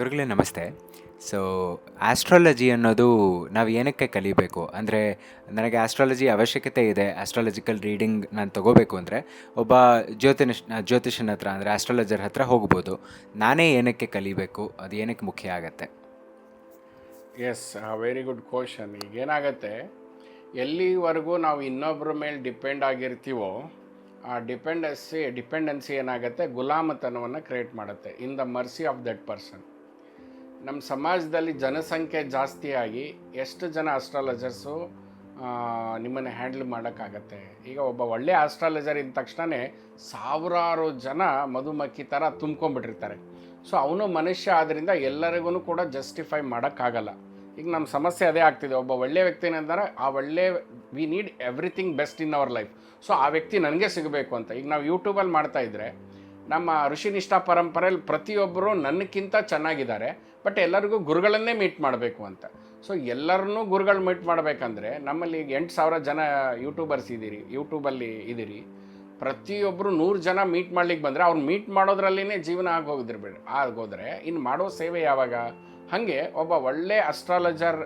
ಗುರುಗಳೇ ನಮಸ್ತೆ. So astrology ಅನ್ನೋದು ನಾವು ಏನಕ್ಕೆ ಕಲಿಬೇಕು? ಅಂದರೆ ನನಗೆ ಆಸ್ಟ್ರಾಲಜಿ ಅವಶ್ಯಕತೆ ಇದೆ ಆಸ್ಟ್ರಾಲಜಿಕಲ್ ರೀಡಿಂಗ್ ನಾನು ತಗೋಬೇಕು ಅಂದರೆ ಒಬ್ಬ ಜ್ಯೋತಿಷ್ ಜ್ಯೋತಿಷನ ಹತ್ರ ಅಂದರೆ ಆಸ್ಟ್ರಾಲಜರ್ ಹತ್ರ ಹೋಗ್ಬೋದು. ನಾನೇ ಏನಕ್ಕೆ ಕಲಿಬೇಕು? ಅದು ಏನಕ್ಕೆ ಮುಖ್ಯ ಆಗತ್ತೆ? ಎಸ್ ವೆರಿ ಗುಡ್ ಕ್ವಶನ್ ಈಗ ಏನಾಗತ್ತೆ? ಎಲ್ಲಿವರೆಗೂ ನಾವು ಇನ್ನೊಬ್ಬರ ಮೇಲೆ ಡಿಪೆಂಡ್ ಆಗಿರ್ತೀವೋ, ಆ ಡಿಪೆಂಡೆನ್ಸಿ ಡಿಪೆಂಡೆನ್ಸಿ ಏನಾಗುತ್ತೆ? ಗುಲಾಮತನವನ್ನು ಕ್ರಿಯೇಟ್ ಮಾಡುತ್ತೆ in the mercy of that person ನಮ್ಮ ಸಮಾಜದಲ್ಲಿ ಜನಸಂಖ್ಯೆ ಜಾಸ್ತಿಯಾಗಿ ಎಷ್ಟು ಜನ ಆಸ್ಟ್ರಾಲಜರ್ಸು ನಿಮ್ಮನ್ನು ಹ್ಯಾಂಡಲ್ ಮಾಡೋಕ್ಕಾಗತ್ತೆ? ಈಗ ಒಬ್ಬ ಒಳ್ಳೆಯ ಆಸ್ಟ್ರಾಲಜರ್ ಇದ್ದ ತಕ್ಷಣವೇ ಸಾವಿರಾರು ಜನ ಮಧುಮಕ್ಕಿ ಥರ ತುಂಬ್ಕೊಂಡ್ಬಿಟ್ಟಿರ್ತಾರೆ. ಸೊ ಅವನು ಮನುಷ್ಯ ಆದ್ದರಿಂದ ಎಲ್ಲರಿಗೂ ಕೂಡ ಜಸ್ಟಿಫೈ ಮಾಡೋಕ್ಕಾಗಲ್ಲ. ಈಗ ನಮ್ಮ ಸಮಸ್ಯೆ ಅದೇ ಆಗ್ತಿದೆ. ಒಬ್ಬ ಒಳ್ಳೆಯ ವ್ಯಕ್ತಿ ಏನಂದರೆ, ಆ ಒಳ್ಳೆ we need everything best in our life so ಆ ವ್ಯಕ್ತಿ ನನಗೆ ಸಿಗಬೇಕು ಅಂತ. ಈಗ ನಾವು ಯೂಟ್ಯೂಬಲ್ಲಿ ಮಾಡ್ತಾ ಇದ್ರೆ ನಮ್ಮ ಋಷಿನಿಷ್ಠಾ ಪರಂಪರೆಯಲ್ಲಿ ಪ್ರತಿಯೊಬ್ಬರು ನನ್ನಕ್ಕಿಂತ ಚೆನ್ನಾಗಿದ್ದಾರೆ, ಬಟ್ ಎಲ್ಲರಿಗೂ ಗುರುಗಳನ್ನೇ ಮೀಟ್ ಮಾಡಬೇಕು ಅಂತ. ಸೊ ಎಲ್ಲರನ್ನೂ ಗುರುಗಳು ಮೀಟ್ ಮಾಡಬೇಕಂದ್ರೆ ನಮ್ಮಲ್ಲಿ ಈಗ ಎಂಟು ಸಾವಿರ ಜನ ಯೂಟ್ಯೂಬರ್ಸ್ ಇದ್ದೀರಿ ಯೂಟ್ಯೂಬಲ್ಲಿ ಇದ್ದೀರಿ ಪ್ರತಿಯೊಬ್ಬರು ನೂರು ಜನ ಮೀಟ್ ಮಾಡ್ಲಿಕ್ಕೆ ಬಂದರೆ ಅವ್ರು ಮೀಟ್ ಮಾಡೋದ್ರಲ್ಲಿನೇ ಜೀವನ ಆಗೋಗಿದ್ರು ಬೇಡ, ಆಗೋದ್ರೆ ಇನ್ನು ಮಾಡೋ ಸೇವೆ ಯಾವಾಗ? ಹಾಗೆ ಒಬ್ಬ ಒಳ್ಳೆ ಅಸ್ಟ್ರಾಲಜರ್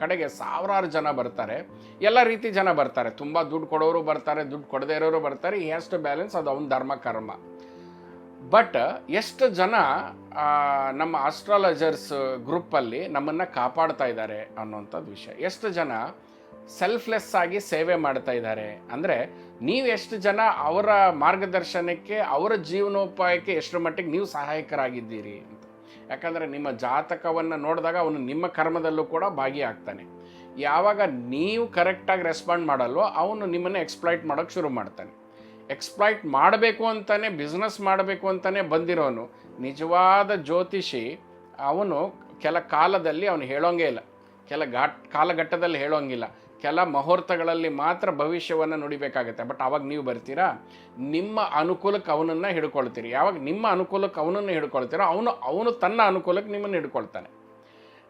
ಕಡೆಗೆ ಸಾವಿರಾರು ಜನ ಬರ್ತಾರೆ. ಎಲ್ಲ ರೀತಿ ಜನ ಬರ್ತಾರೆ. ತುಂಬ ದುಡ್ಡು ಕೊಡೋರು ಬರ್ತಾರೆ, ದುಡ್ಡು ಕೊಡದೇ ಇರೋರು ಬರ್ತಾರೆ. ಈ ಹ್ಯಾಸ್ ಟು ಬ್ಯಾಲೆನ್ಸ್ ಅದು ಅವನ ಧರ್ಮ, ಕರ್ಮ. ಬಟ್ ಎಷ್ಟು ಜನ ನಮ್ಮ ಆಸ್ಟ್ರಾಲಜರ್ಸ್ ಗ್ರೂಪಲ್ಲಿ ನಮ್ಮನ್ನು ಕಾಪಾಡ್ತಾ ಇದ್ದಾರೆ ಅನ್ನೋಂಥದ್ದು ವಿಷಯ. ಎಷ್ಟು ಜನ ಸೆಲ್ಫ್ಲೆಸ್ ಆಗಿ ಸೇವೆ ಮಾಡ್ತಾ ಇದ್ದಾರೆ ಅಂದರೆ, ನೀವು ಎಷ್ಟು ಜನ ಅವರ ಮಾರ್ಗದರ್ಶನಕ್ಕೆ, ಅವರ ಜೀವನೋಪಾಯಕ್ಕೆ ಎಷ್ಟರ ಮಟ್ಟಿಗೆ ನೀವು ಸಹಾಯಕರಾಗಿದ್ದೀರಿ ಅಂತ. ಯಾಕಂದರೆ ನಿಮ್ಮ ಜಾತಕವನ್ನು ನೋಡಿದಾಗ ಅವನು ನಿಮ್ಮ ಕರ್ಮದಲ್ಲೂ ಕೂಡ ಭಾಗಿಯಾಗ್ತಾನೆ. ಯಾವಾಗ ನೀವು ಕರೆಕ್ಟಾಗಿ ರೆಸ್ಪಾಂಡ್ ಮಾಡಲ್ವೋ, ಅವನು ನಿಮ್ಮನ್ನು ಎಕ್ಸ್ಪ್ಲಾಯ್ಟ್ ಮಾಡೋಕ್ಕೆ ಶುರು ಮಾಡ್ತಾನೆ. ಎಕ್ಸ್ಪ್ಲಾಯ್ಟ್ ಮಾಡಬೇಕು ಅಂತಾನೆ ಬಿಸ್ನೆಸ್ ಮಾಡಬೇಕು ಅಂತಾನೆ ಬಂದಿರೋನು. ನಿಜವಾದ ಜ್ಯೋತಿಷಿ, ಅವನು ಕೆಲ ಕಾಲದಲ್ಲಿ ಅವನು ಹೇಳೋಂಗೇ ಇಲ್ಲ. ಕೆಲ ಘಾಟ್, ಕಾಲಘಟ್ಟದಲ್ಲಿ ಹೇಳೋಂಗಿಲ್ಲ. ಕೆಲ ಮುಹೂರ್ತಗಳಲ್ಲಿ ಮಾತ್ರ ಭವಿಷ್ಯವನ್ನು ನುಡಿಬೇಕಾಗತ್ತೆ. ಬಟ್ ಅವಾಗ ನೀವು ಬರ್ತೀರಾ? ನಿಮ್ಮ ಅನುಕೂಲಕ್ಕೆ ಅವನನ್ನು ಹಿಡ್ಕೊಳ್ತೀರಿ. ಯಾವಾಗ ನಿಮ್ಮ ಅನುಕೂಲಕ್ಕೆ ಅವನನ್ನು ಹಿಡ್ಕೊಳ್ತೀರೋ, ಅವನು ಅವನು ತನ್ನ ಅನುಕೂಲಕ್ಕೆ ನಿಮ್ಮನ್ನು ಹಿಡ್ಕೊಳ್ತಾನೆ.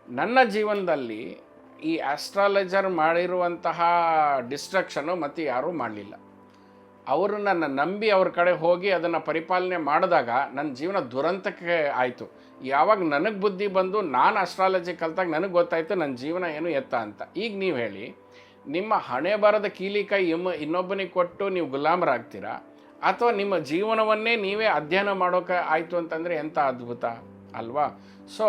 ನನ್ನ ಜೀವನದಲ್ಲಿ ಈ ಆಸ್ಟ್ರಾಲಜರ್ ಮಾಡಿರುವಂತಹ ಡಿಸ್ಟ್ರಕ್ಷನು ಮತ್ತೆ ಯಾರೂ ಮಾಡಲಿಲ್ಲ. ಅವರು ನನ್ನ ನಂಬಿ ಅವ್ರ ಕಡೆ ಹೋಗಿ ಅದನ್ನು ಪರಿಪಾಲನೆ ಮಾಡಿದಾಗ ನನ್ನ ಜೀವನ ದುರಂತಕ್ಕೆ ಆಯಿತು. ಯಾವಾಗ ನನಗೆ ಬುದ್ಧಿ ಬಂದು ನಾನು ಅಸ್ಟ್ರಾಲಜಿ ಕಲ್ತಾಗ ನನಗೆ ಗೊತ್ತಾಯಿತು ನನ್ನ ಜೀವನ ಏನು ಎತ್ತ ಅಂತ. ಈಗ ನೀವು ಹೇಳಿ, ನಿಮ್ಮ ಹಣೆ ಬರದ ಕೀಲಿ ಕೈ ಇಮ್ಮ ಇನ್ನೊಬ್ಬನಿಗೆ ಕೊಟ್ಟು ನೀವು ಗುಲಾಮರಾಗ್ತೀರಾ? ಅಥವಾ ನಿಮ್ಮ ಜೀವನವನ್ನೇ ನೀವೇ ಅಧ್ಯಯನ ಮಾಡೋಕೆ ಆಯಿತು ಅಂತಂದರೆ ಎಂಥ ಅದ್ಭುತ? ಅಲ್ವಾ? ಸೊ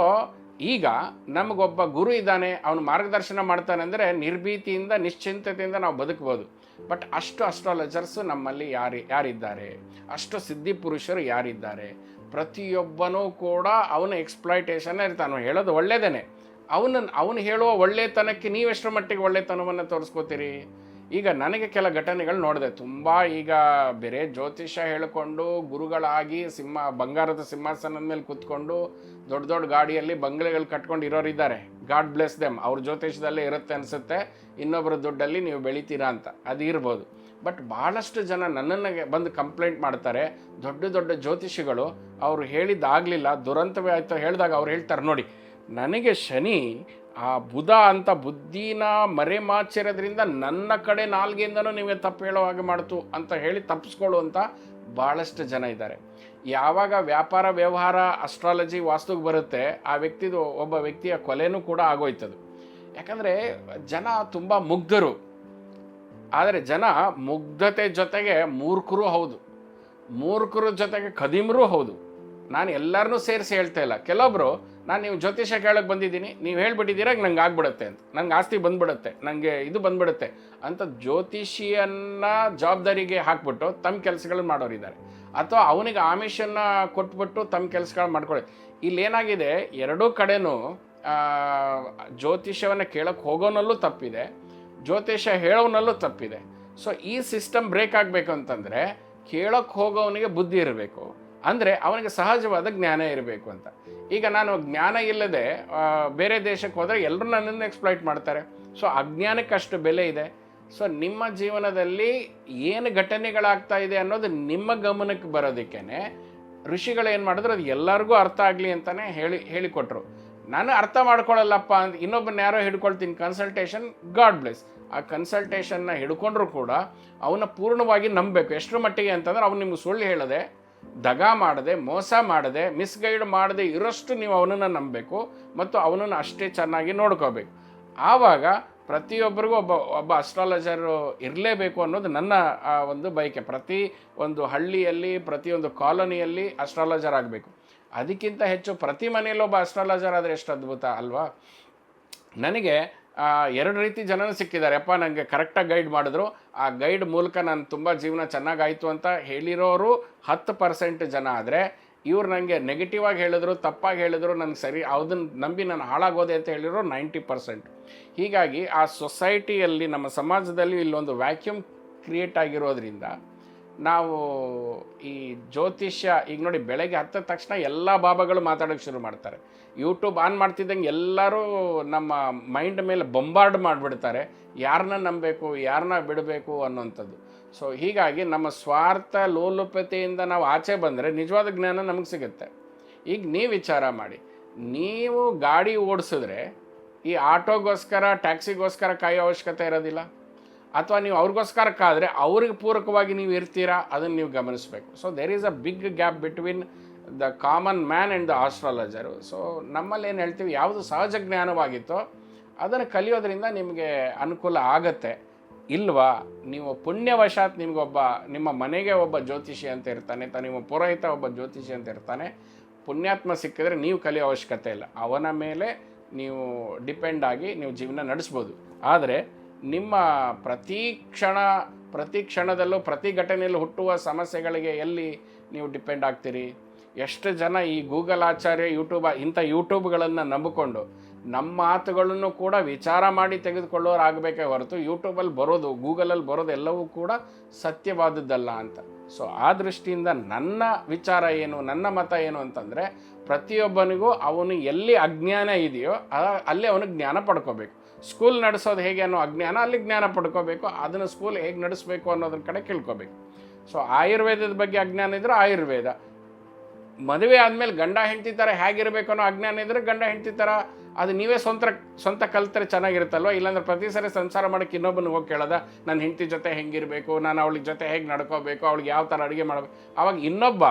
ಈಗ ನಮಗೊಬ್ಬ ಗುರು ಇದ್ದಾನೆ, ಅವನು ಮಾರ್ಗದರ್ಶನ ಮಾಡ್ತಾನೆ ಅಂದರೆ ನಿರ್ಭೀತಿಯಿಂದ, ನಿಶ್ಚಿಂತತೆಯಿಂದ ನಾವು ಬದುಕ್ಬೋದು. ಬಟ್ ಅಷ್ಟು ಅಸ್ಟ್ರಾಲಜರ್ಸ್ ನಮ್ಮಲ್ಲಿ ಯಾರು, ಯಾರಿದ್ದಾರೆ? ಅಷ್ಟು ಸಿದ್ಧಿ ಪುರುಷರು ಯಾರಿದ್ದಾರೆ? ಪ್ರತಿಯೊಬ್ಬನೂ ಕೂಡ ಅವನ ಎಕ್ಸ್ಪ್ಲಾಯ್ಟೇಷನ್ ಇರ್ತಾನೆ ಹೇಳೋದು ಒಳ್ಳೇದೇನೆ. ಅವನ, ಅವನು ಹೇಳುವ ಒಳ್ಳೆತನಕ್ಕೆ ನೀವೆಷ್ಟರ ಮಟ್ಟಿಗೆ ಒಳ್ಳೆತನವನ್ನು ತೋರಿಸ್ಕೋತೀರಿ? ಈಗ ನನಗೆ ಕೆಲ ಘಟನೆಗಳು ನೋಡಿದೆ. ತುಂಬ ಈಗ ಬೇರೆ ಜ್ಯೋತಿಷ್ಯ ಹೇಳಿಕೊಂಡು, ಗುರುಗಳಾಗಿ ಸಿಂಹ, ಬಂಗಾರದ ಸಿಂಹಾಸನದ ಮೇಲೆ ಕೂತ್ಕೊಂಡು, ದೊಡ್ಡ ದೊಡ್ಡ ಗಾಡಿಯಲ್ಲಿ ಬಂಗ್ಲೆಗಳು ಕಟ್ಕೊಂಡು ಇರೋರಿದ್ದಾರೆ ಗಾಡ್ ಬ್ಲೆಸ್ ದೆಮ್ ಅವ್ರ ಜ್ಯೋತಿಷ್ಯದಲ್ಲೇ ಇರುತ್ತೆ ಅನಿಸುತ್ತೆ. ಇನ್ನೊಬ್ಬರ ದುಡ್ಡಲ್ಲಿ ನೀವು ಬೆಳಿತೀರಾ ಅಂತ. ಅದು ಇರ್ಬೋದು. ಬಟ್ ಭಾಳಷ್ಟು ಜನ ನನ್ನನ್ನು ಬಂದು ಕಂಪ್ಲೇಂಟ್ ಮಾಡ್ತಾರೆ. ದೊಡ್ಡ ದೊಡ್ಡ ಜ್ಯೋತಿಷಿಗಳು ಅವರು ಹೇಳಿದ್ದಾಗಲಿಲ್ಲ. ದುರಂತವೇ ಆಯಿತು ಹೇಳಿದಾಗ ಅವ್ರು ಹೇಳ್ತಾರೆ ನೋಡಿ, ನನಗೆ ಶನಿ ಆ ಬುಧ ಅಂತ ಬುದ್ಧಿನ ಮರೆಮಾಚಿರೋದ್ರಿಂದ ನನ್ನ ಕಡೆ ನಾಲ್ಗೆಯಿಂದನೂ ನಿಮಗೆ ತಪ್ಪು ಹೇಳೋ ಹಾಗೆ ಮಾಡ್ತು ಅಂತ ಹೇಳಿ ತಪ್ಪಿಸ್ಕೊಳ್ಳುವಂಥ ಭಾಳಷ್ಟು ಜನ ಇದ್ದಾರೆ. ಯಾವಾಗ ವ್ಯಾಪಾರ, ವ್ಯವಹಾರ ಅಸ್ಟ್ರಾಲಜಿ ವಾಸ್ತುಗೆ ಬರುತ್ತೆ, ಆ ವ್ಯಕ್ತಿದು ಒಬ್ಬ ವ್ಯಕ್ತಿಯ ಕೊಲೆನೂ ಕೂಡ ಆಗೋಯ್ತದು. ಯಾಕಂದರೆ ಜನ ತುಂಬ ಮುಗ್ಧರು. ಆದರೆ ಜನ ಮುಗ್ಧತೆ ಜೊತೆಗೆ ಮೂರ್ಖರು ಹೌದು. ಮೂರ್ಖರ ಜೊತೆಗೆ ಖದೀಮರೂ ಹೌದು. ನಾನು ಎಲ್ಲರನ್ನೂ ಸೇರಿಸಿ ಹೇಳ್ತಾ ಇಲ್ಲ. ಕೆಲವೊಬ್ಬರು ನಾನು ನೀವು ಜ್ಯೋತಿಷ ಕೇಳಕ್ಕೆ ಬಂದಿದ್ದೀನಿ, ನೀವು ಹೇಳ್ಬಿಟ್ಟಿದ್ದೀರ, ನಂಗೆ ಆಗ್ಬಿಡುತ್ತೆ ಅಂತ. ನಂಗೆ ಆಸ್ತಿ ಬಂದ್ಬಿಡುತ್ತೆ ನನಗೆ ಇದು ಬಂದ್ಬಿಡುತ್ತೆ ಅಂತ ಜ್ಯೋತಿಷಿಯನ್ನ ಜವಾಬ್ದಾರಿಗೆ ಹಾಕ್ಬಿಟ್ಟು ತಮ್ಮ ಕೆಲಸಗಳನ್ನ ಮಾಡೋರಿದ್ದಾರೆ ಅಥವಾ ಅವನಿಗೆ ಆಮಿಷನ್ನು ಕೊಟ್ಬಿಟ್ಟು ತಮ್ಮ ಕೆಲಸಗಳು ಮಾಡ್ಕೊಳ್ಳಿ ಇಲ್ಲೇನಾಗಿದೆ, ಎರಡೂ ಕಡೆನೂ ಜ್ಯೋತಿಷ್ಯವನ್ನು ಕೇಳೋಕ್ಕೆ ಹೋಗೋನಲ್ಲೂ ತಪ್ಪಿದೆ ಜ್ಯೋತಿಷ ಹೇಳೋನಲ್ಲೂ ತಪ್ಪಿದೆ. ಸೊ ಈ ಸಿಸ್ಟಮ್ ಬ್ರೇಕ್ ಆಗಬೇಕು ಅಂತಂದರೆ ಕೇಳೋಕ್ಕೆ ಹೋಗೋವನಿಗೆ ಬುದ್ಧಿ ಇರಬೇಕು, ಅಂದರೆ ಅವನಿಗೆ ಸಹಜವಾದ ಜ್ಞಾನ ಇರಬೇಕು ಅಂತ. ಈಗ ನಾನು ಜ್ಞಾನ ಇಲ್ಲದೆ ಬೇರೆ ದೇಶಕ್ಕೆ ಹೋದರೆ ಎಲ್ಲರೂ ನನ್ನನ್ನು ಎಕ್ಸ್ಪ್ಲೈಟ್ ಮಾಡ್ತಾರೆ. ಸೊ ಅಜ್ಞಾನಕ್ಕೆ ಅಷ್ಟು ಬೆಲೆ ಇದೆ. ಸೊ ನಿಮ್ಮ ಜೀವನದಲ್ಲಿ ಏನು ಘಟನೆಗಳಾಗ್ತಾ ಇದೆ ಅನ್ನೋದು ನಿಮ್ಮ ಗಮನಕ್ಕೆ ಬರೋದಕ್ಕೇ ಋಷಿಗಳು ಏನು ಮಾಡಿದ್ರು ಅದು ಎಲ್ಲರಿಗೂ ಅರ್ಥ ಆಗಲಿ ಅಂತಲೇ ಹೇಳಿ, ಹೇಳಿಕೊಟ್ರು. ನಾನು ಅರ್ಥ ಮಾಡ್ಕೊಳ್ಳಲ್ಲಪ್ಪ ಅಂತ ಇನ್ನೊಬ್ಬನ ಯಾರೋ ಹಿಡ್ಕೊಳ್ತೀನಿ. ಕನ್ಸಲ್ಟೇಷನ್ ಗಾಡ್ ಬ್ಲೆಸ್ ಆ ಕನ್ಸಲ್ಟೇಷನ್ನ ಹಿಡ್ಕೊಂಡ್ರು ಕೂಡ ಅವನ್ನ ಪೂರ್ಣವಾಗಿ ನಂಬಬೇಕು. ಎಷ್ಟರ ಮಟ್ಟಿಗೆ ಅಂತಂದ್ರೆ ಅವ್ನು ನಿಮ್ಗೆ ಸುಳ್ಳು ಹೇಳದೆ, ದಗ ಮಾಡದೆ, ಮೋಸ ಮಾಡದೆ ಮಿಸ್ಗೈಡ್ ಮಾಡದೆ ಇರೋಷ್ಟು ನೀವು ಅವನನ್ನು ನಂಬಬೇಕು ಮತ್ತು ಅವನನ್ನು ಅಷ್ಟೇ ಚೆನ್ನಾಗಿ ನೋಡ್ಕೋಬೇಕು. ಆವಾಗ ಪ್ರತಿಯೊಬ್ಬರಿಗೂ ಒಬ್ಬ ಒಬ್ಬ ಅಸ್ಟ್ರಾಲಜರು ಇರಲೇಬೇಕು ಅನ್ನೋದು ನನ್ನ ಒಂದು ಬಯಕೆ. ಪ್ರತಿ ಒಂದು ಹಳ್ಳಿಯಲ್ಲಿ, ಪ್ರತಿಯೊಂದು ಕಾಲೋನಿಯಲ್ಲಿ ಅಸ್ಟ್ರಾಲಜರ್ ಆಗಬೇಕು. ಅದಕ್ಕಿಂತ ಹೆಚ್ಚು ಪ್ರತಿ ಮನೆಯಲ್ಲಿ ಒಬ್ಬ ಅಸ್ಟ್ರಾಲಜರ್ ಆದರೆ ಎಷ್ಟು ಅದ್ಭುತ ಅಲ್ವಾ? ನನಗೆ ಎರಡು ರೀತಿ ಜನನೂ ಸಿಕ್ಕಿದ್ದಾರೆ. ಅಪ್ಪ ನನಗೆ ಕರೆಕ್ಟಾಗಿ ಗೈಡ್ ಮಾಡಿದ್ರು. ಆ ಗೈಡ್ ಮೂಲಕ ನಾನು ತುಂಬ ಜೀವನ ಚೆನ್ನಾಗಾಯಿತು ಅಂತ ಹೇಳಿರೋರು ಹತ್ತು ಪರ್ಸೆಂಟ್ ಜನ ಆದರೆ, ಇವ್ರು ನನಗೆ ನೆಗೆಟಿವ್ ಆಗಿ ಹೇಳಿದ್ರು, ತಪ್ಪಾಗಿ ಹೇಳಿದ್ರು ನನಗೆ ಸರಿ ಅದನ್ನು ನಂಬಿ ನಾನು ಹಾಳಾಗೋದೆ ಅಂತ ಹೇಳಿರೋ ನೈಂಟಿ ಪರ್ಸೆಂಟ್ ಹೀಗಾಗಿ ಆ ಸೊಸೈಟಿಯಲ್ಲಿ ನಮ್ಮ ಸಮಾಜದಲ್ಲಿ ಇಲ್ಲೊಂದು ವ್ಯಾಕ್ಯೂಮ್ ಕ್ರಿಯೇಟ್ ಆಗಿರೋದ್ರಿಂದ ನಾವು ಈ ಜ್ಯೋತಿಷ್ಯ ಈಗ ನೋಡಿ ಬೆಳಗ್ಗೆ ಹತ್ತ ತಕ್ಷಣ ಎಲ್ಲ ಬಾಬಾಗಳು ಮಾತಾಡೋಕ್ಕೆ ಶುರು ಮಾಡ್ತಾರೆ. ಯೂಟ್ಯೂಬ್ ಆನ್ ಮಾಡ್ತಿದ್ದಂಗೆ ಎಲ್ಲರೂ ನಮ್ಮ ಮೈಂಡ್ ಮೇಲೆ ಬೊಂಬಾರ್ಡ್ ಮಾಡಿಬಿಡ್ತಾರೆ. ಯಾರನ್ನ ನಂಬಬೇಕು ಯಾರನ್ನ ಬಿಡಬೇಕು ಅನ್ನೋಂಥದ್ದು. ಸೊ ಹೀಗಾಗಿ ನಮ್ಮ ಸ್ವಾರ್ಥ, ಲೋಲುಪತೆಯಿಂದ ನಾವು ಆಚೆ ಬಂದರೆ ನಿಜವಾದ ಜ್ಞಾನ ನಮಗೆ ಸಿಗುತ್ತೆ. ಈಗ ನೀವು ವಿಚಾರ ಮಾಡಿ. ನೀವು ಗಾಡಿ ಓಡಿಸಿದ್ರೆ ಈ ಆಟೋಗೋಸ್ಕರ, ಟ್ಯಾಕ್ಸಿಗೋಸ್ಕರ ಕಾಯೋ ಅವಶ್ಯಕತೆ ಇರೋದಿಲ್ಲ? ಅಥವಾ ನೀವು ಅವ್ರಿಗೋಸ್ಕರಕ್ಕಾದರೆ ಅವ್ರಿಗೆ ಪೂರಕವಾಗಿ ನೀವು ಇರ್ತೀರಾ, ಅದನ್ನು ನೀವು ಗಮನಿಸಬೇಕು. So there is a big gap between the common man and the astrologer so ನಮ್ಮಲ್ಲಿ ಏನು ಹೇಳ್ತೀವಿ, ಯಾವುದು ಸಹಜ ಜ್ಞಾನವಾಗಿತ್ತೋ, ಅದನ್ನು ಕಲಿಯೋದ್ರಿಂದ ನಿಮಗೆ ಅನುಕೂಲ ಆಗತ್ತೆ. ಇಲ್ವಾ, ನೀವು ಪುಣ್ಯವಶಾತ್ ನಿಮಗೊಬ್ಬ, ನಿಮ್ಮ ಮನೆಗೆ ಒಬ್ಬ ಜ್ಯೋತಿಷಿ ಅಂತ ಇರ್ತಾನೆ ತ ನಿಮ್ಮ ಪುರೋಹಿತ ಒಬ್ಬ ಜ್ಯೋತಿಷಿ ಅಂತ ಇರ್ತಾನೆ, ಪುಣ್ಯಾತ್ಮ ಸಿಕ್ಕಿದ್ರೆ ನೀವು ಕಲಿಯೋ ಅವಶ್ಯಕತೆ ಇಲ್ಲ. ಅವನ ಮೇಲೆ ನೀವು ಡಿಪೆಂಡ್ ಆಗಿ ನೀವು ಜೀವನ ನಡೆಸ್ಬೋದು. ಆದರೆ ನಿಮ್ಮ ಪ್ರತಿ ಕ್ಷಣ, ಪ್ರತಿ ಕ್ಷಣದಲ್ಲೂ, ಪ್ರತಿ ಘಟನೆಯಲ್ಲೂ ಹುಟ್ಟುವ ಸಮಸ್ಯೆಗಳಿಗೆ ಎಲ್ಲಿ ನೀವು ಡಿಪೆಂಡ್ ಆಗ್ತೀರಿ? ಎಷ್ಟು ಜನ ಈ ಗೂಗಲ್ ಆಚಾರ್ಯ, ಯೂಟ್ಯೂಬ್, ಇಂಥ ಯೂಟ್ಯೂಬ್ಗಳನ್ನು ನಂಬಿಕೊಂಡು ನಮ್ಮ ಮಾತುಗಳನ್ನು ಕೂಡ ವಿಚಾರ ಮಾಡಿ ತೆಗೆದುಕೊಳ್ಳೋರಾಗಬೇಕೇ ಹೊರತು ಯೂಟ್ಯೂಬಲ್ಲಿ ಬರೋದು, ಗೂಗಲಲ್ಲಿ ಬರೋದು ಎಲ್ಲವೂ ಕೂಡ ಸತ್ಯವಾದದ್ದಲ್ಲ ಅಂತ. ಸೊ ಆ ದೃಷ್ಟಿಯಿಂದ ನನ್ನ ವಿಚಾರ ಏನು, ನನ್ನ ಮತ ಏನು ಅಂತಂದರೆ ಪ್ರತಿಯೊಬ್ಬನಿಗೂ ಅವನು ಎಲ್ಲಿ ಅಜ್ಞಾನ ಇದೆಯೋ ಅಲ್ಲಿ ಅವನು ಜ್ಞಾನ ಪಡ್ಕೋಬೇಕು. ಸ್ಕೂಲ್ ನಡೆಸೋದು ಹೇಗೆ ಅನ್ನೋ ಅಜ್ಞಾನ, ಅಲ್ಲಿ ಜ್ಞಾನ ಪಡ್ಕೋಬೇಕು. ಅದನ್ನು ಸ್ಕೂಲ್ ಹೇಗೆ ನಡೆಸಬೇಕು ಅನ್ನೋದ್ರ ಕಡೆ ಕೇಳ್ಕೋಬೇಕು. ಸೊ ಆಯುರ್ವೇದದ ಬಗ್ಗೆ ಅಜ್ಞಾನ ಇದ್ರೆ ಆಯುರ್ವೇದ. ಮದುವೆ ಆದಮೇಲೆ ಗಂಡ ಹೆಂಡತಿ ಥರ ಹೇಗಿರಬೇಕು ಅನ್ನೋ ಅಜ್ಞಾನ ಇದ್ರೆ ಗಂಡ ಹೆಂಡತಿ ಥರ ಅದು ನೀವೇ ಸ್ವಂತ ಸ್ವಂತ ಕಲ್ತರೆ ಚೆನ್ನಾಗಿರುತ್ತಲ್ವ? ಇಲ್ಲಾಂದ್ರೆ ಪ್ರತಿ ಸರಿ ಸಂಸಾರ ಮಾಡೋಕ್ಕೆ ಇನ್ನೊಬ್ಬನ ಹೋಗಿ ಕೇಳೋದ? ನನ್ನ ಹೆಂಡತಿ ಜೊತೆ ಹೆಂಗಿರಬೇಕು? ನಾನು ಅವಳ ಜೊತೆ ಹೇಗೆ ನಡ್ಕೋಬೇಕು? ಅವಳಿಗೆ ಯಾವ ಥರ ಅಡುಗೆ ಮಾಡಬೇಕು? ಅವಾಗ ಇನ್ನೊಬ್ಬ,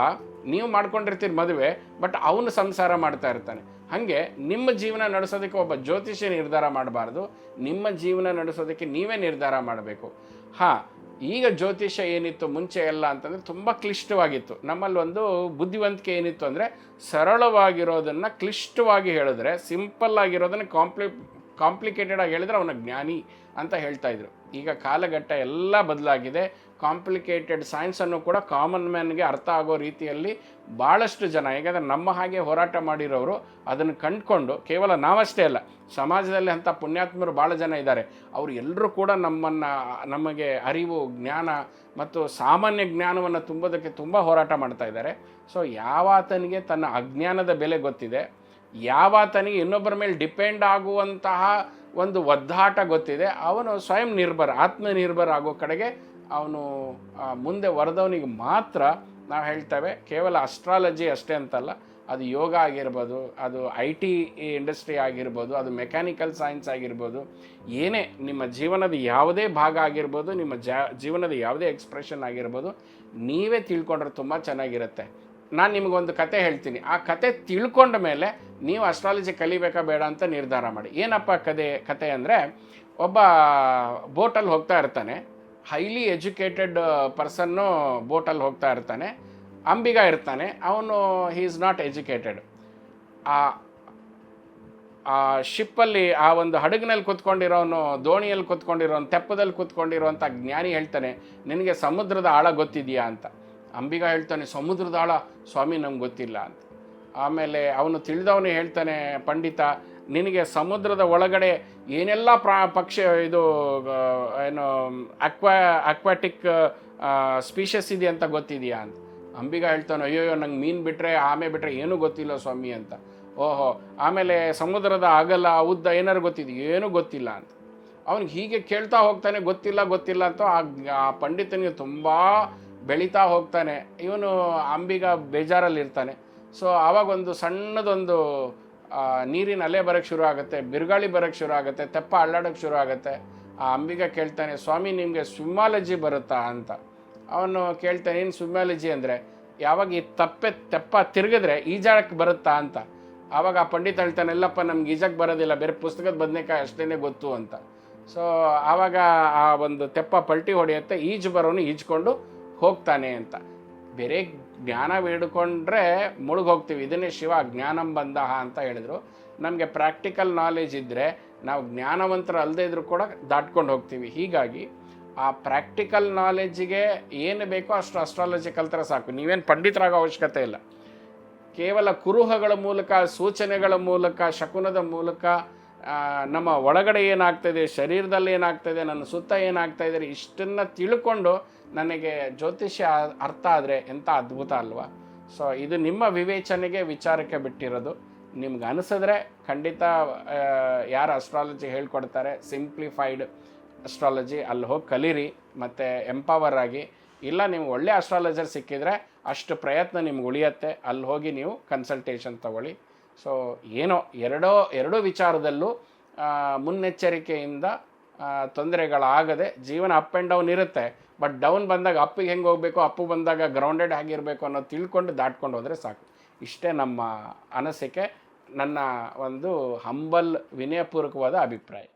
ನೀವು ಮಾಡ್ಕೊಂಡಿರ್ತೀರಿ ಮದುವೆ, ಬಟ್ ಅವನು ಸಂಸಾರ ಮಾಡ್ತಾ ಇರ್ತಾನೆ. ಹಾಗೆ ನಿಮ್ಮ ಜೀವನ ನಡೆಸೋದಕ್ಕೆ ಒಬ್ಬ ಜ್ಯೋತಿಷಿ ನಿರ್ಧಾರ ಮಾಡಬಾರ್ದು. ನಿಮ್ಮ ಜೀವನ ನಡೆಸೋದಕ್ಕೆ ನೀವೇ ನಿರ್ಧಾರ ಮಾಡಬೇಕು. ಹಾಂ ಈಗ ಜ್ಯೋತಿಷ್ಯ ಏನಿತ್ತು ಮುಂಚೆ ಎಲ್ಲ ಅಂತಂದರೆ ತುಂಬ ಕ್ಲಿಷ್ಟವಾಗಿತ್ತು. ನಮ್ಮಲ್ಲಿ ಒಂದು ಬುದ್ಧಿವಂತಿಕೆ ಏನಿತ್ತು ಅಂದರೆ ಸರಳವಾಗಿರೋದನ್ನು ಕ್ಲಿಷ್ಟವಾಗಿ ಹೇಳಿದ್ರೆ ಸಿಂಪಲ್ ಆಗಿರೋದನ್ನು ಕಾಂಪ್ಲಿ ಕಾಂಪ್ಲಿಕೇಟೆಡ್ ಆಗಿ ಹೇಳಿದ್ರೆ ಅವನ ಜ್ಞಾನಿ ಅಂತ ಹೇಳ್ತಾ ಇದ್ರು. ಈಗ ಕಾಲಘಟ್ಟ ಎಲ್ಲ ಬದಲಾಗಿದೆ. ಕಾಂಪ್ಲಿಕೇಟೆಡ್ ಸೈನ್ಸನ್ನು ಕೂಡ ಕಾಮನ್ ಮ್ಯಾನ್ಗೆ ಅರ್ಥ ಆಗೋ ರೀತಿಯಲ್ಲಿ ಭಾಳಷ್ಟು ಜನ ಯಾಕಂದರೆ ನಮ್ಮ ಹಾಗೆ ಹೋರಾಟ ಮಾಡಿರೋರು ಅದನ್ನು ಕಂಡುಕೊಂಡು, ಕೇವಲ ನಾವಷ್ಟೇ ಅಲ್ಲ, ಸಮಾಜದಲ್ಲಿ ಅಂಥ ಪುಣ್ಯಾತ್ಮರು ಭಾಳ ಜನ ಇದ್ದಾರೆ. ಅವರು ಎಲ್ಲರೂ ಕೂಡ ನಮ್ಮನ್ನು, ನಮಗೆ ಅರಿವು, ಜ್ಞಾನ ಮತ್ತು ಸಾಮಾನ್ಯ ಜ್ಞಾನವನ್ನು ತುಂಬೋದಕ್ಕೆ ತುಂಬ ಹೋರಾಟ ಮಾಡ್ತಾ ಇದ್ದಾರೆ. ಸೊ ಯಾವಾತನಿಗೆ ತನ್ನ ಅಜ್ಞಾನದ ಬೆಲೆ ಗೊತ್ತಿದೆ ಯಾವಾತನಿಗೆ ಇನ್ನೊಬ್ಬರ ಮೇಲೆ ಡಿಪೆಂಡ್ ಆಗುವಂತಹ ಒಂದು ಒದ್ದಾಟ ಗೊತ್ತಿದೆ. ಅವನು ಸ್ವಯಂ ನಿರ್ಭರ, ಆತ್ಮನಿರ್ಭರ ಆಗೋ ಕಡೆಗೆ ಅವನು ಮುಂದೆ ವರೆದವನಿಗೆ ಮಾತ್ರ ನಾವು ಹೇಳ್ತೇವೆ, ಕೇವಲ ಅಸ್ಟ್ರಾಲಜಿ ಅಷ್ಟೇ ಅಂತಲ್ಲ. ಅದು ಯೋಗ ಆಗಿರ್ಬೋದು, ಅದು ಐ ಟಿ ಇಂಡಸ್ಟ್ರಿ ಆಗಿರ್ಬೋದು, ಅದು ಮೆಕ್ಯಾನಿಕಲ್ ಸೈನ್ಸ್ ಆಗಿರ್ಬೋದು, ಏನೇ ನಿಮ್ಮ ಜೀವನದ ಯಾವುದೇ ಭಾಗ ಆಗಿರ್ಬೋದು, ನಿಮ್ಮ ಜೀವನದ ಯಾವುದೇ ಎಕ್ಸ್ಪ್ರೆಷನ್ ಆಗಿರ್ಬೋದು, ನೀವೇ ತಿಳ್ಕೊಂಡ್ರೆ ತುಂಬ ಚೆನ್ನಾಗಿರುತ್ತೆ. ನಾನು ನಿಮಗೊಂದು ಕತೆ ಹೇಳ್ತೀನಿ. ಆ ಕತೆ ತಿಳ್ಕೊಂಡ ಮೇಲೆ ನೀವು ಅಸ್ಟ್ರಾಲಜಿ ಕಲಿಬೇಕಾ ಬೇಡ ಅಂತ ನಿರ್ಧಾರ ಮಾಡಿ. ಏನಪ್ಪ ಕದೆ, ಕತೆ ಅಂದರೆ ಒಬ್ಬ ಬೋಟಲ್ಲಿ ಹೋಗ್ತಾ ಇರ್ತಾನೆ. ಹೈಲಿ ಎಜುಕೇಟೆಡ್ ಪರ್ಸನ್ನು ಬೋಟಲ್ಲಿ ಹೋಗ್ತಾ ಇರ್ತಾನೆ. ಅಂಬಿಗ ಇರ್ತಾನೆ. ಅವನು ಹೀ ಈಸ್ ನಾಟ್ ಎಜುಕೇಟೆಡ್ ಆ ಆ ಶಿಪ್ಪಲ್ಲಿ ಆ ಒಂದು ಹಡಗಿನಲ್ಲಿ ಕೂತ್ಕೊಂಡಿರೋನು, ದೋಣಿಯಲ್ಲಿ ಕೂತ್ಕೊಂಡಿರೋನು, ತೆಪ್ಪದಲ್ಲಿ ಕೂತ್ಕೊಂಡಿರೋಂಥ ಜ್ಞಾನಿ ಹೇಳ್ತಾನೆ, ನಿನಗೆ ಸಮುದ್ರದ ಆಳ ಗೊತ್ತಿದೆಯಾ? ಅಂತ. ಅಂಬಿಗ ಹೇಳ್ತಾನೆ, ಸಮುದ್ರದಾಳ ಸ್ವಾಮಿ ನಮ್ಗೆ ಗೊತ್ತಿಲ್ಲ ಅಂತ. ಆಮೇಲೆ ಅವನು ತಿಳಿದವನು ಹೇಳ್ತಾನೆ, ಪಂಡಿತ, ನಿನಗೆ ಸಮುದ್ರದ ಒಳಗಡೆ ಏನೆಲ್ಲ ಪ್ರಾ, ಪಕ್ಷಿ, ಇದು ಏನು, ಅಕ್ವಾ, ಅಕ್ವಾಟಿಕ್ ಸ್ಪೀಷಸ್ ಇದೆ ಅಂತ ಗೊತ್ತಿದೆಯಾ ಅಂತ. ಅಂಬಿಗ ಹೇಳ್ತಾನೆ, ಅಯ್ಯೋಯ್ಯೋ, ನಂಗೆ ಮೀನು ಬಿಟ್ಟರೆ ಆಮೆ ಬಿಟ್ಟರೆ ಏನೂ ಗೊತ್ತಿಲ್ಲ ಸ್ವಾಮಿ ಅಂತ. ಓಹೋ, ಆಮೇಲೆ ಸಮುದ್ರದ ಅಗಲ, ಉದ್ದ ಏನಾರು ಗೊತ್ತಿದೆಯೋ? ಏನೂ ಗೊತ್ತಿಲ್ಲ ಅಂತ. ಅವನಿಗೆ ಹೀಗೆ ಕೇಳ್ತಾ ಹೋಗ್ತಾನೆ, ಗೊತ್ತಿಲ್ಲ ಗೊತ್ತಿಲ್ಲ ಅಂತ ಆ ಆ ಪಂಡಿತನಿಗೆ ತುಂಬ ಬೆಳೀತಾ ಹೋಗ್ತಾನೆ. ಇವನು ಅಂಬಿಗ ಬೇಜಾರಲ್ಲಿರ್ತಾನೆ. ಸೊ ಆವಾಗ ಒಂದು ಸಣ್ಣದೊಂದು ನೀರಿನ ಅಲೆ ಬರೋಕ್ಕೆ ಶುರು ಆಗುತ್ತೆ, ಬಿರುಗಾಳಿ ಬರೋಕ್ಕೆ ಶುರು ಆಗುತ್ತೆ, ತೆಪ್ಪ ಅಳ್ಳಾಡೋಕ್ಕೆ ಶುರು ಆಗುತ್ತೆ. ಆ ಅಂಬಿಗ ಕೇಳ್ತಾನೆ, ಸ್ವಾಮಿ, ನಿಮಗೆ ಸ್ವಿಮ್ಮಾಲಜಿ ಬರುತ್ತಾ ಅಂತ. ಅವನು ಕೇಳ್ತಾನೆ, ಏನು ಸ್ವಿಮ್ಮಾಲಜಿ ಅಂದರೆ? ಯಾವಾಗ ಈ ತಪ್ಪೆ, ತೆಪ್ಪ ತಿರುಗಿದ್ರೆ ಈಜಾಡಕ್ಕೆ ಬರುತ್ತಾ ಅಂತ. ಆವಾಗ ಆ ಪಂಡಿತ ಹೇಳ್ತಾನೆ ಎಲ್ಲಪ್ಪ ನಮ್ಗೆ ಈಜಕ್ಕೆ ಬರೋದಿಲ್ಲ, ಬೇರೆ ಪುಸ್ತಕದ ಬದನೆಕಾಯಿ ಅಷ್ಟೇ ಗೊತ್ತು ಅಂತ. ಸೊ ಆವಾಗ ಆ ಒಂದು ತೆಪ್ಪ ಪಲ್ಟಿ ಹೊಡೆಯುತ್ತೆ, ಈಜು ಬರೋನು ಈಜ್ಕೊಂಡು ಹೋಗ್ತಾನೆ ಅಂತ. ಬೇರೆ ಜ್ಞಾನ ಬೇಡಿಕೊಂಡ್ರೆ ಮುಳುಗ್ ಹೋಗ್ತೀವಿ ಇದನ್ನೇ ಶಿವ ಜ್ಞಾನಂ ಬಂದಹ ಅಂತ ಹೇಳಿದ್ರು. ನಮಗೆ ಪ್ರಾಕ್ಟಿಕಲ್ ನಾಲೆಜ್ ಇದ್ದರೆ ನಾವು ಜ್ಞಾನವಂತರ ಅಲ್ಲದೇ ಇದ್ರೂ ಕೂಡ ದಾಟ್ಕೊಂಡು ಹೋಗ್ತೀವಿ. ಹೀಗಾಗಿ ಆ ಪ್ರಾಕ್ಟಿಕಲ್ ನಾಲೆಜ್ಗೆ ಏನು ಬೇಕೋ ಅಷ್ಟು ಅಸ್ಟ್ರಾಲಜಿ ಕಲ್ತರ ಸಾಕು. ನೀವೇನು ಪಂಡಿತರಾಗೋ ಅವಶ್ಯಕತೆ ಇಲ್ಲ. ಕೇವಲ ಕುರುಹಗಳ ಮೂಲಕ, ಸೂಚನೆಗಳ ಮೂಲಕ, ಶಕುನದ ಮೂಲಕ ನಮ್ಮ ಒಳಗಡೆ ಏನಾಗ್ತಾಯಿದೆ ಶರೀರದಲ್ಲಿ ಏನಾಗ್ತಾಯಿದೆ ನನ್ನ ಸುತ್ತ ಏನಾಗ್ತಾ ಇದ್ದಾರೆ, ಇಷ್ಟನ್ನು ತಿಳ್ಕೊಂಡು ನನಗೆ ಜ್ಯೋತಿಷ್ಯ ಅರ್ಥ ಆದರೆ ಎಂಥ ಅದ್ಭುತ ಅಲ್ವಾ? ಸೊ ಇದು ನಿಮ್ಮ ವಿವೇಚನೆಗೆ ವಿಚಾರಕ್ಕೆ ಬಿಟ್ಟಿರೋದು. ನಿಮ್ಗೆ ಅನಿಸಿದ್ರೆ ಖಂಡಿತ ಯಾರು ಅಸ್ಟ್ರಾಲಜಿ ಹೇಳ್ಕೊಡ್ತಾರೆ ಸಿಂಪ್ಲಿಫೈಡ್ ಅಸ್ಟ್ರಾಲಜಿ ಅಲ್ಲಿ ಹೋಗಿ ಕಲೀರಿ, ಮತ್ತು ಎಂಪವರ್ ಆಗಿ. ಇಲ್ಲ, ನೀವು ಒಳ್ಳೆ ಅಸ್ಟ್ರಾಲಜರ್ ಸಿಕ್ಕಿದ್ರೆ ಅಷ್ಟು ಪ್ರಯತ್ನ ನಿಮ್ಗೆ ಉಳಿಯತ್ತೆ, ಅಲ್ಲಿ ಹೋಗಿ ನೀವು ಕನ್ಸಲ್ಟೇಷನ್ ತಗೊಳ್ಳಿ. ಸೊ ಏನೋ ಎರಡೋ, ಎರಡೂ ವಿಚಾರದಲ್ಲೂ ಮುನ್ನೆಚ್ಚರಿಕೆಯಿಂದ ತೊಂದರೆಗಳಾಗದೆ ಜೀವನ ಅಪ್ ಆ್ಯಂಡ್ ಡೌನ್ ಇರುತ್ತೆ. ಬಟ್ ಡೌನ್ ಬಂದಾಗ ಅಪ್ಪಿಗೆ ಹೆಂಗೆ ಹೋಗಬೇಕು, ಅಪ್ಪು ಬಂದಾಗ ಗ್ರೌಂಡೆಡ್ ಆಗಿರಬೇಕು ಅನ್ನೋದು ತಿಳ್ಕೊಂಡು ದಾಟ್ಕೊಂಡು ಹೋದರೆ ಸಾಕು. ಇಷ್ಟೇ ನಮ್ಮ ಅನಿಸಿಕೆ, ನನ್ನ ಒಂದು ಹಂಬಲ್ ವಿನಯಪೂರ್ವಕವಾದ ಅಭಿಪ್ರಾಯ.